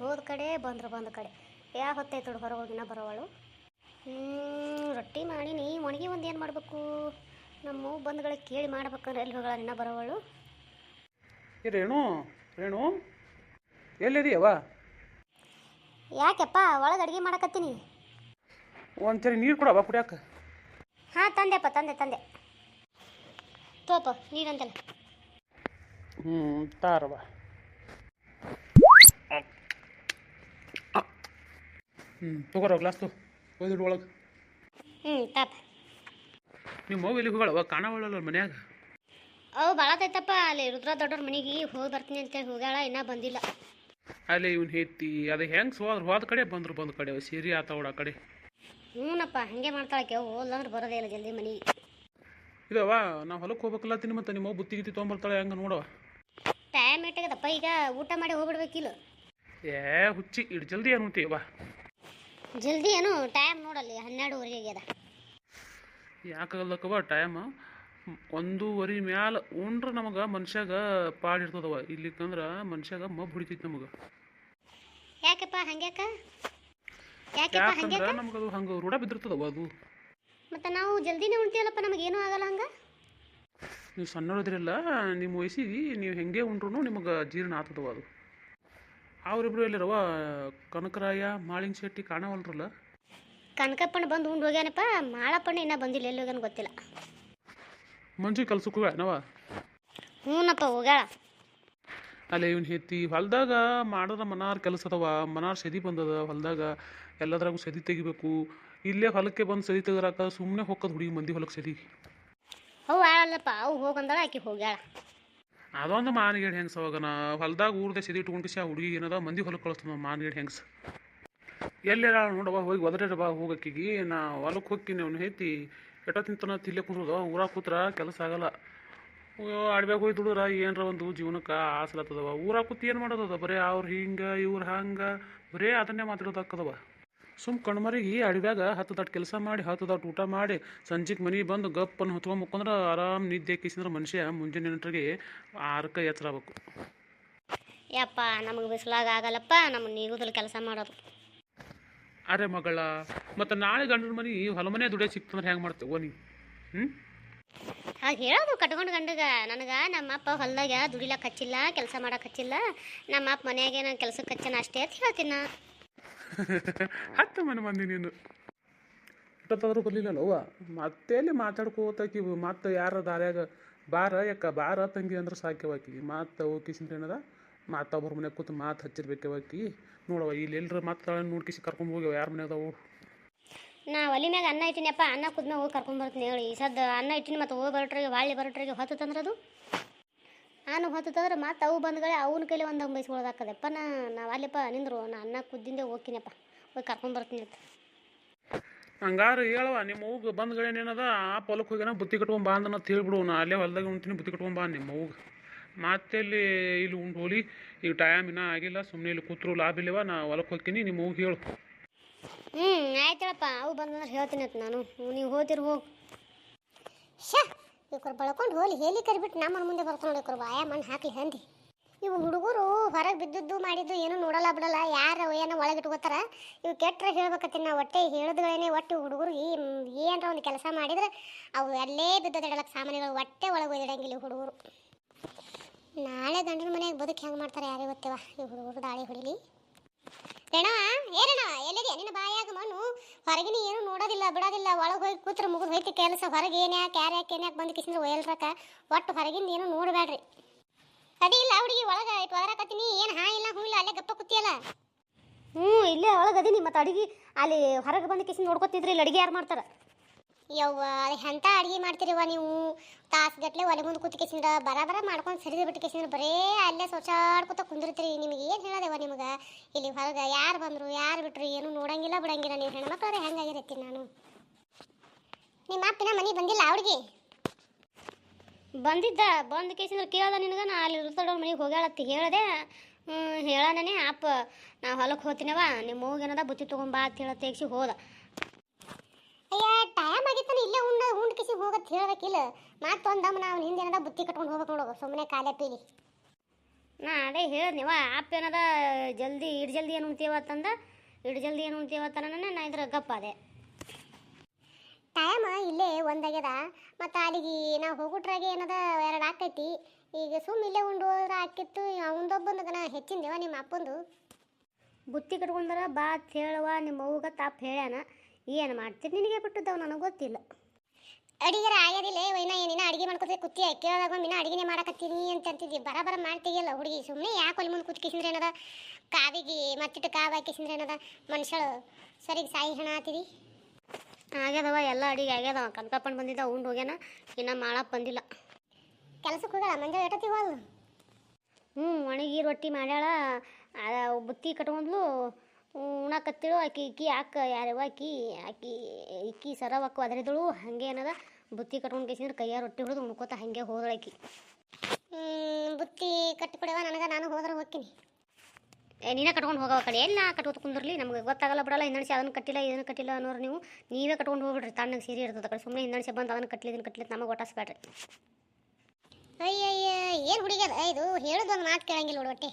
ಹೋದ ಕಡೆ ಬಂದ್ರು ಬಂದ ಕಡೆ. ಯಾ ಹೊತ್ತೈತೆ ಹೊರಗೆ ಹೋಗಿನ ಬರೋವಳು. ರೊಟ್ಟಿ ಮಾಡೀನಿ ಒಣಗಿ ಒಂದು ಏನು ಮಾಡಬೇಕು? ನಮ್ಮ ಬಂಧುಗಳಿಗೆ ಕೇಳಿ ಮಾಡ್ಬೇಕಂದ್ರೆ ಎಲ್ಲಿ ಹೋಗಳ ಇನ್ನ ಬರೋವಳು? ರೇಣು ರೇಣು ಎಲ್ಲಿದೆಯವ್ವ? ಯಾಕೆಪ್ಪ ಒಳಗೆ ಅಡುಗೆ ಮಾಡಕತ್ತೀನಿ? ಒಂದ್ಸರಿ ನೀರು ಕೊಡವ ಕುಡಿಯಾಕ? ಹಾಂ ತಂದೆಪ್ಪ ತಂದೆ ತಂದೆ. ತೋಪ ನೀರಂತಲ್ಲ ಹ್ಞೂ ತಾರವ ಹ್ಞೂ ತಗೋರ ಗ್ಲಾಸ್ ತು ಒಯ್ದಿಡು ಒಳಗೆ. ಹ್ಞೂ ತಾಪ. ನಿಮ್ಮ ಮಗು ಎಲ್ಲಿಗೆ ಹೋಗಳವ ಕಾಣವಳಲ್ಲ ಮನ್ಯಾಗ. ಅವು ಭಾಳತೈತಪ್ಪ ಅಲ್ಲಿ ರುದ್ರ ದೊಡ್ಡವ್ರ ಮನೆಗೆ ಹೋಗಿ ಬರ್ತೀನಿ ಅಂತೇಳಿ ಹೋಗ್ಯಾಳ ಇನ್ನೂ ಬಂದಿಲ್ಲ. ಅಲ್ಲಿ ಇವ್ನು ಹೇತಿ ಅದು ಹೆಂಗೆ ಹೋದ್ರ ಹೋದ ಕಡೆ ಬಂದ್ರು ಬಂದ ಕಡೆ ಸೀರೆ ಆತವಡ ಆ ಕಡೆ. ಹ್ಞೂನಪ್ಪ ಹಾಗೆ ಮಾಡ್ತಾಳಕ್ಕೆ ಹೋಲ್ಲಂದ್ರೆ ಬರೋದೇ ಇಲ್ಲ ಜಲ್ದಿ ಮನೆಗೆ. ಇದವ ನಾವು ಹೊಲಕ್ಕೆ ಹೋಗ್ಬೇಕಲ್ಲತ್ತೀನಿ ಮತ್ತೆ ನಿಮ್ಮ ಬುತ್ತಿ ಗಿತ್ತಿ ತೊಗೊಂಬರ್ತಾಳೆ ಹೆಂಗೆ ನೋಡವ ಟೈಮ್ ಏಟಾಗದಪ್ಪ ಈಗ ಊಟ ಮಾಡಿ ಹೋಗ್ಬಿಡ್ಬೇಕಿಲ್ಲ. ಏ ಹುಚ್ಚಿ ಇಡ್ ಜಲ್ದಿ ಏನು ಅಂತೀಯವ್ವ ಜಲ್ದಿ ಏನು ಟೈಮ್ ನೋಡಲ್ಲಿ ಹನ್ನೆರಡುವರೆಗೆ ಆಗ್ಯದ. ಯಾಕಾಗಲ್ಲಕ್ಕವ ಟೈಮ್ ಒಂದೂವರೆ ಮ್ಯಾಲ ಉಂಡ್ರ ನಮಗೆ ಮನುಷ್ಯಾಗ ಪಾಡಿರ್ತದವ ಇರ್ತದವ ಮನುಷ್ಯಾಗ ಮಬ್ಬು ಮನುಷ್ಯಾಗ ನಮಗೆ. ಯಾಕಪ್ಪ ಹಂಗ್ಯಾಕ? ಯಾಕಪ್ಪ ಹಂಗ್ಯಾಕ? ನಮ್ಗೆ ಅದು ಹಂಗೆ ರೂಢ ಬಿದ್ದಿರ್ತದವ ಅದು. ಮತ್ತು ನಾವು ಜಲ್ದಿನೇ ಉಣ್ತೀವಲ್ಲಪ್ಪ ನಮಗೇನೂ ಆಗಲ್ಲ ಹಂಗೆ? ನೀವು ಸಣ್ಣದಿರಲ್ಲ ನಿಮ್ಮ ವಯಸ್ಸಿಗೆ ನೀವು ಹೆಂಗೆ ಉಂಡ್ರು ನಿಮಗೆ ಜೀರ್ಣ ಆತದವ ಅದು. ಅವರಿಬ್ರು ಎಲ್ಲಿರವ? ಕನಕರಾಯ ಮಾಳಿಂಗ್ ಶೆಟ್ಟಿ ಕಾಣವಲ್ರಲ್ಲ? ಕನಕಪ್ಪಣ್ಣ ಬಂದು ಉಂಡು ಹೋಗ್ಯಾನಪ್ಪ. ಮಾಳಪ್ಪಣ್ಣ ಇನ್ನೂ ಬಂದಿಲ್ಲ. ಎಲ್ಲಿ ಹೋಗ್ಯಾನ ಗೊತ್ತಿಲ್ಲ. ಮಂಜು ಕೆಲ್ಸಕ್ಕೂ ನಾವ ಹ್ಞೂನಪ್ಪ ಹೋಗ್ಯಾಳ. ಅಲ್ಲೇ ಇವನ್ ಹೆತ್ತಿ ಹೊಲ್ದಾಗ ಮಾಡಿದ್ರೆ ಮನಾರ್ ಕೆಲಸ ಅದವ. ಮನಾರ್ ಸದಿ ಬಂದದ ಹೊಲ್ದಾಗ. ಎಲ್ಲದ್ರಾಗೂ ಸದಿ ತೆಗಿಬೇಕು. ಇಲ್ಲೇ ಹೊಲಕ್ಕೆ ಬಂದು ಸದಿ ತೆಗ್ರಾಕ ಸುಮ್ಮನೆ ಹೋಗೋದು ಹುಡುಗಿ ಮಂದಿ ಹೊಲಕ್ಕೆ ಸದಿ. ಅವು ಆಳಲ್ಲಪ್ಪ ಅವು ಹೋಗಂದಾಳ ಆಕಿ ಹೋಗ್ಯಾಳ. ಅದೊಂದು ಮಾನಗೇಡ್ ಹೆಂಗ್ಸ ಅವಾಗನ ಹೊಲ್ದಾಗ ಊರ್ದೆ ಸಿದಿ ಇಟ್ಕೊಂಡು ಆ ಹುಡುಗಿ ಏನದ, ಮಂದಿ ಹೊಲಕ್ಕೆ ಕಳಿಸ್ತದ ಮಾನಗೇಡ್ ಹೆಂಗ್ಸ. ಎಲ್ಲೆಲ್ಲ ನೋಡವ ಹೋಗಿ ಒದರ ಬಾ, ಹೋಗಕ್ಕಿಗಿ, ನಾ ಹೊಲಕ್ಕೆ ಹೋಗ್ತೀನಿ ಅವ್ನು ಹೇತಿ ಎಟ ತಿಂತನ, ತಿಲ್ಲೇ ಕುಂದ್ರದ, ಊರಾಗ ಕೂತ್ರ ಕೆಲಸ ಆಗಲ್ಲ. ಅಡ್ಬ್ಯಾಗ ಹೋಗಿ ದುಡಿದ್ರ ಏನರ ಒಂದು ಜೀವನಕ್ಕೆ ಆಸಲತ್ತದವ ಊರಾಗ ಕೂತಿ ಏನು ಮಾಡೋದದ ಬರೇ ಅವ್ರು ಹಿಂಗೆ, ಇವ್ರು ಹಂಗೆ, ಬರೇ ಅದನ್ನೇ ಮಾತಾಡೋದಾಕ್ಕದವ ಸುಮ್ ಕಣ್ಮರಿಗೆ ಅಡವ್ಯಾಗ ಹತ್ತು ದಾಟ್ ಕೆಲಸ ಮಾಡಿ ಹತ್ತು ದಾಟ್ ಊಟ ಮಾಡಿ ಸಂಜೆಗೆ ಮನೆಗೆ ಬಂದು ಗಪ್ಪನ್ನು ಹೊತ್ಕೊಂಡ್ ಮುಕ್ಕೊಂಡ್ರೆ ಆರಾಮ್ ನಿದ್ದೆ ಕಿಸಿದ್ರೆ ಮನುಷ್ಯ ಮುಂಜಾನೆ ನೆಂಟ್ರಿಗೆ ಆರಕ್ಕೆ ಎತ್ರ ಆಗ್ಬೇಕು. ಯಪ್ಪ ನಮಗೆ ಬಿಸಿಲಾಗ ಆಗಲ್ಲಪ್ಪ ನಮ್ಮ ನೀಗುದಲ್ಲಿ ಕೆಲಸ ಮಾಡೋದು. ಅರೆ ಮಗಳ ಮತ್ತು ನಾಳೆ ಗಂಡನ ಮನೆ ಹೊಲ ಮನೆ ದುಡಿಯೋ ಸಿಕ್ತಂದ್ರೆ ಹೆಂಗೆ ಮಾಡ್ತೇವೆ ನೀ? ಹ್ಞೂ ಹಾಗೆ ಹೇಳೋದು ಕಟ್ಕೊಂಡು ಗಂಡಗ. ನನಗೆ ನಮ್ಮ ಅಪ್ಪ ಹೊಲ್ದಾಗ ದುಡಿಲಕ್ಕೆ ಹಚ್ಚಿಲ್ಲ ಕೆಲಸ ಮಾಡಕ್ಕೆ ಹಚ್ಚಿಲ್ಲ. ನಮ್ಮಪ್ಪ ಮನೆಯಾಗೆ ನಾನು ಕೆಲಸಕ್ಕೆ ಹಚ್ಚನ ಅಷ್ಟೇ ಅಂತ ಹೇಳ್ತೀನಿ ನಾ. ಹತ್ತು ಮನೆ ಮಂದಿ ನೀನು. ಇಷ್ಟೊತ್ತಾದ್ರೂ ಬರಲಿಲ್ಲ ಅವ್ವ? ಮತ್ತೆ ಎಲ್ಲಿ ಮಾತಾಡ್ಕೋತಾಕಿ ಮತ್ತೆ ಯಾರ ದಾರ್ಯಾಗ? ಬಾರ ಯಾಕ? ಬಾರ ತಂಗಿ ಅಂದ್ರೆ ಸಾಕ್ಯವಾಕಿ ಮತ್ತೆ ಹೋಗಿಸಿಂದ್ರೆ ಏನದ? ಮತ್ತೆ ಒಬ್ಬರ ಮನೆ ಕೂತು ಮಾತು ಹಚ್ಚಿರ್ಬೇಕವಾಕಿ ನೋಡವ ಇಲ್ಲಿ ಎಲ್ಲರ ಮತ್ತೆ ನೋಡ್ಕಿಸಿ ಕರ್ಕೊಂಡು ಹೋಗ್ಯಾವ. ಯಾರ ಮನೆ ಅದಾವು? ನಾ ಒಲಿ ಮ್ಯಾಗ ಅನ್ನ ಇಟ್ಟಿನಪ್ಪ ಅನ್ನ ಕುದ್ಮ್ಯಾಗ ಹೋಗಿ ಕರ್ಕೊಂಡು ಬರ್ತೀನಿ ಹೇಳಿ. ಈ ಸದ್ದ ಅನ್ನ ಇಟ್ಟಿನಿ ಮತ್ತೆ ಹೋಗಿ ಬರಟ್ರಿಗೆ ಬಾಳಿ ಬರಟ್ರಿಗೆ ಹೊತ್ತು ತಂದ್ರದು? ನಾನು ಹೊತ್ತಿತಂದ್ರೆ ಮತ್ತೆ ಅವು ಬಂದ್ಗಳೇ ಅವನ ಕೈಲಿ ಒಂದು ಬೈಸ್ಕೊಳ್ಳೋದಾಕದಪ್ಪ ನಾ ನಾವು ಅಲ್ಲಪ್ಪ ನಿಂದ್ರು ನಾ ಅನ್ನ ಕುದ್ದಿಂದೆ ಹೋಗ್ತೀನಪ್ಪ. ಹೋಗಿ ಕರ್ಕೊಂಡ್ಬರ್ತೀನಿ ಅಂತ. ಹಂಗಾರ ಹೇಳವ ನಿಮ್ಮ ಅವ್ಗ ಬಂದ್ಗಳೇನೇನದ ಆ ಹೊಲಕ್ಕೆ ಹೋಗ್ಯಾನ ಬುತ್ತಿ ಕಟ್ಕೊಂಡ್ ಬಾ ಅಂದನ ಹೇಳ್ಬಿಡು ನಾ ಅಲ್ಲೇ ಹೊಲ್ದಾಗ ಉಣ್ತೀನಿ ಬುತ್ತಿ ಕಟ್ಕೊಂಡ್ ಬಾ ನಿಮ್ಮ ಅವ್ಗೆ. ಮತ್ತೆ ಇಲ್ಲಿ ಇಲ್ಲಿ ಉಂಡು ಹೋಲಿ ಈಗ ಟೈಮ್ ಇನ್ನೂ ಆಗಿಲ್ಲ ಸುಮ್ಮನೆ ಇಲ್ಲಿ ಕೂತ್ರು ಲಾಭ ಇಲ್ಲವ ನಾ ಹೊಲಕ್ಕೆ ಹೋಗ್ತೀನಿ ನಿಮ್ಮ ಅವ್ಗೆ ಹೇಳು. ಹ್ಞೂ ಆಯ್ತಳಪ್ಪ ಅವು ಬಂದಂದ್ರೆ ಹೇಳ್ತೀನಿ ಅಂತ ನಾನು. ನೀವು ಹೋದಿರು ಹೋಗಿ. ಶಾ ಇವ್ರು ಬಳ್ಕೊಂಡು ಹೋಲಿ, ಹೇಲಿ ಕರಿಬಿಟ್ಟು ನಮ್ಮ ಮುಂದೆ ಬರ್ತಾನೆ ನೋಡಿ ಇವ್ರು ಬಾಯ ಮಣ್ಣು ಹಾಕ್ಲಿ ಹಂದಿ. ಇವು ಹುಡುಗರು ಹೊರಗೆ ಬಿದ್ದದ್ದು ಮಾಡಿದ್ದು ಏನೂ ನೋಡಲ್ಲ ಬಿಡಲ್ಲ, ಯಾರು ಏನೋ ಒಳಗೆ ಇಟ್ಕೋತಾರ ಇವು ಕೆಟ್ಟರೆ ಹೇಳ್ಬೇಕತ್ತಿನ ನಾ ಒಟ್ಟೆ ಹೇಳಿದ್ಗಳೇನೆ, ಒಟ್ಟು ಹುಡುಗರು ಈ ಏನರ ಒಂದು ಕೆಲಸ ಮಾಡಿದ್ರೆ ಅವು ಅಲ್ಲೇ ಬಿದ್ದದಿಡಲಕ್ಕೆ ಸಾಮಾನ್ಯಗಳು ಒಟ್ಟೆ ಒಳಗೆ ಒಯ್ದಿಡಂಗಿಲ್ಲ ಹುಡುಗರು. ನಾಳೆ ಗಂಡನ ಮನೆಗೆ ಬದುಕು ಹೆಂಗೆ ಮಾಡ್ತಾರೆ ಯಾರೇ ಗೊತ್ತೇವ? ಈ ಹುಡುಗರು ದಾಳಿ ಹೊಡಿಲಿ. ರೇಣವ ಏ ರೇಣವ ನಿನ್ನ ಬಾಯಾಗ ಮಣ್ಣು. ಹೊರಗಿನ ಏನು ನೋಡೋದಿಲ್ಲ, ಬಿಡೋದಿಲ್ಲ. ಒಳಗೆ ಹೋಗಿ ಕೂತ್ರೆ ಮುಗಿದು ಹೋಯ್ತು ಕೆಲಸ. ಹೊರಗೆ ಏನು ಯಾಕೆ, ಯಾರು ಯಾಕೆ, ಏನು ಬಂದು ಕಿಸಿಂದ್ರೆ ಒಯ್ಯಲ್ರಕ ಒಟ್ಟು ಹೊರಗಿಂದ ಏನು ನೋಡಬೇಡ್ರಿ ಅದೇ ಇಲ್ಲ, ಹುಡುಗಿ, ಒಳಗೆ ಇಟ್ಟು ಒದರಾಕತ್ತೀನಿ. ಏನು ಹಾ ಇಲ್ಲ ಹ್ಞೂ ಇಲ್ಲ, ಅಲ್ಲೇ ಗಪ್ಪ ಕೂತಿಯಲ್ಲ. ಹ್ಞೂ ಇಲ್ಲೇ ಒಳಗೆ ಅದೀನಿ. ಮತ್ತು ಅಡುಗೆ ಅಲ್ಲಿ ಹೊರಗೆ ಬಂದು ಕಿಸಿಂದ ನೋಡ್ಕೊತಿದ್ರಿ. ಇಲ್ಲಿ ಅಡುಗೆ ಯಾರು ಮಾಡ್ತಾರೆ? ಯವ್ವ ಎಂಥ ಅಡುಗೆ ಮಾಡ್ತೀರಿವ ನೀವು? ತಾಸುಗಟ್ಲೆ ಒಲೆ ಮುಂದೆ ಕೂತ್ಕೇಸಿಂದ್ರ ಬರ ಬರ ಮಾಡ್ಕೊಂಡು ಸರಿದು ಬಿಟ್ಟು ಕಿಸಿಂದ್ರ ಬರೇ ಅಲ್ಲೇ ಶೌಚಾಡ್ಕೊತ ಕುಂದಿರ್ತೀರಿ. ನಿಮಗೆ ಏನು ಹೇಳೋದೇವ ನಿಮಗೆ? ಇಲ್ಲಿ ಹೊರಗೆ ಯಾರು ಬಂದರು, ಯಾರು ಬಿಟ್ರು ಏನು ನೋಡಂಗಿಲ್ಲ, ಬಿಡಂಗಿಲ್ಲ. ನೀವು ಹೆಣ್ಮಕ್ಳವ್ರೆ ಹೆಂಗಾಗಿರತ್ತೀನಿ ನಾನು? ನಿಮ್ಮ ಅಪ್ಪಿನ ಮನೆ ಬಂದಿಲ್ಲ ಅವ್ರಿಗೆ ಬಂದಿದ್ದ, ಬಂದ ಕೇಸಿಂದ್ರ ಕೇಳ್ದ ನಿನಗೆ? ನಾ ಅಲ್ಲಿ ಇರ್ತಾಡೋ ಮನೆಗೆ ಹೋಗ್ಯಾಳತ್ತಿ, ಹೇಳ್ದೆ. ಹೇಳನೇ ಅಪ್ಪ, ನಾ ಹೊಲಕ್ಕೆ ಹೋಗ್ತೀನವ ನಿಮ್ಮ ಏನದ ಬುತ್ತಿ ತೊಗೊಂಬಾ ಅಂತ ಹೇಳ ತೆಗ್ಸಿ ಹೋದ. ಅಯ್ಯ ಟೈಮ್ ಆಗಿತ್ತಾನೆ ಇಲ್ಲೇ ಉಂಡ ಉಂಡ್ ಕಿಸಿ ಹೋಗತ್ ಹೇಳ್ಬೇಕಿಲ್ಲ ಮತ್ತೊಂದು ದಮ್ ನಾವು ಹಿಂದೆ ಏನದ ಬುತ್ತಿ ಕಟ್ಕೊಂಡು ಹೋಗ್ಬೇಕು ನೋಡು ಸುಮ್ಮನೆ ಕಾಲೇ ಪೀಲಿ. ನಾ ಅದೇ ಹೇಳಿದ್ನಿವ ಆಪ್ ಏನದ ಜಲ್ದಿ ಇಡ್ ಜಲ್ದಿ ಏನು ಉಣ್ತೀವತ್ತಂದ ಇಡ್ ಜಲ್ದಿ ಏನು ಉಣ್ತೀವತ್ತನೇ ನಾ ಇದ್ರ ಗಪ್ಪ ಅದೇ. ಟೈಮ್ ಇಲ್ಲೇ ಒಂದಾಗ್ಯದ ಮತ್ತು ಅಲ್ಲಿಗೆ ನಾವು ಹೋಗುಟ್ರಾಗೆ ಏನದ ಎರಡು ಆಕೈತಿ. ಈಗ ಸುಮ್ಮ ಇಲ್ಲೇ ಉಂಡು ಹೋದ್ರೆ ಆಕಿತ್ತು ಅವಂದೊಬ್ಬಂದಗನ ಹೆಚ್ಚಿಂದೇವ ನಿಮ್ಮ ಅಪ್ಪಂದು. ಬುತ್ತಿ ಕಟ್ಕೊಂಡ್ರೆ ಬಾ ಅಂತ ಹೇಳುವ ನಿಮ್ಮ ಅವ್ಗ ತಾಪ್ ಹೇಳ್ಯಾನ. ಏನು ಮಾಡ್ತೀರಿ ನಿನಗೆ ಬಿಟ್ಟಿದ್ದವು ನನಗೆ ಗೊತ್ತಿಲ್ಲ. ಅಡಿಗೆರ ಆಗೋದಿಲ್ಲ ವೈನ ಏನಿನ ಅಡಿಗೆ ಮಾಡ್ಕೊತೀವಿ ಕುತ್ತಿ ಕೇಳಿದಾಗ ಮಿನ ಅಡಿಗೆನೆ ಮಾಡಕತ್ತೀನಿ ಅಂತ ಅಂತಿದ್ದಿ ಬರ ಬರ ಮಾಡ್ತೀಯಲ್ಲ ಹುಡುಗಿ ಸುಮ್ಮನೆ ಯಾಕೆ ಅಲ್ಲಿ ಮುಂದೆ ಕುತ್ಕಿಸಿದ್ರೆ ಏನದ? ಕಾವಿಗೆ ಮತ್ತಿಟ್ಟು ಕಾವು ಹಾಕಿಸಿದ್ರೆ ಏನದ? ಮನುಷ್ಯಳು ಸರಿಗೆ ಸಾಯಿ ಹಣ ಆತೀರಿ? ಆಗ್ಯದವ ಎಲ್ಲ ಅಡಿಗೆ ಆಗ್ಯದವ. ಕನ್ಕಪ್ಪಣ್ಣ ಬಂದಿದ್ದ ಉಂಡು ಹೋಗ್ಯಾನ ಇನ್ನು ಮಾಡಕ್ಕೆ ಬಂದಿಲ್ಲ. ಕೆಲಸಕ್ಕೆ ಹೋಗಲ್ಲ ಮಂಜಾ ಎಟತಿ ಹೋಲ್ ಹ್ಞೂ ಒಣಗಿ ರೊಟ್ಟಿ ಮಾಡ್ಯಾಳ ಬುತ್ತಿ ಕಟ್ಕೊಂಡ್ಲು ಉಣಕತ್ತಿಳು ಆಕಿ ಇಕ್ಕಿ ಹಾಕ ಯಾರವ ಆಕಿ ಆಕಿ ಇಕ್ಕಿ ಸರವಕ್ಕು ಅದರಿದಳು ಹಾಗೆ ಏನದ ಬುತ್ತಿ ಕಟ್ಕೊಂಡು ಕೇಸಿದ್ರೆ ಕೈಯಾಗ ರೊಟ್ಟಿ ಹೊಡೆದು ಉಣ್ಕೋತ ಹಾಗೆ ಹೋದಳು ಆಕಿ. ಬುತ್ತಿ ಕಟ್ಟಿಕೊಡವ ನನಗೆ ನಾನು ಹೋದ್ರೆ ಹೋಗ್ತೀನಿ. ನೀನೇ ಕಟ್ಕೊಂಡು ಹೋಗವ ಕಡೆ ಎಲ್ಲ ಕಟ್ಕೋತ ಕುಂದ್ರಲಿ ನಮಗೆ ಗೊತ್ತಾಗಲ್ಲ ಬಿಡಲ್ಲ ಹಿಂದಣಿಸಿ ಅದನ್ನು ಕಟ್ಟಿಲ್ಲ ಇದನ್ನು ಕಟ್ಟಿಲ್ಲ ಅನ್ನೋರು ನೀವು ನೀವೇ ಕಟ್ಕೊಂಡು ಹೋಗ್ಬಿಡ್ರಿ ತಣ್ಣಗೆ ಸೀರೆ ಇರ್ತದೆ ಕಡೆ ಸುಮ್ಮನೆ ಹಿಂದಣಿಸಿ ಬಂದು ಅದನ್ನು ಕಟ್ಲಿ ಇದನ್ನು ಕಟ್ಟಲಿ ನಮಗೆ ಒಟ್ಟಾಸ್ಬೇಡ್ರಿ. ಅಯ್ಯಯ್ಯ ಏನು ಹುಡುಗ್ಯದ ಇದು ಹೇಳೋದು ಒಂದು ಮಾತು ಕೇಳಂಗಿಲ್ಲ ನೋಡಿ ಒಟ್ಟೆ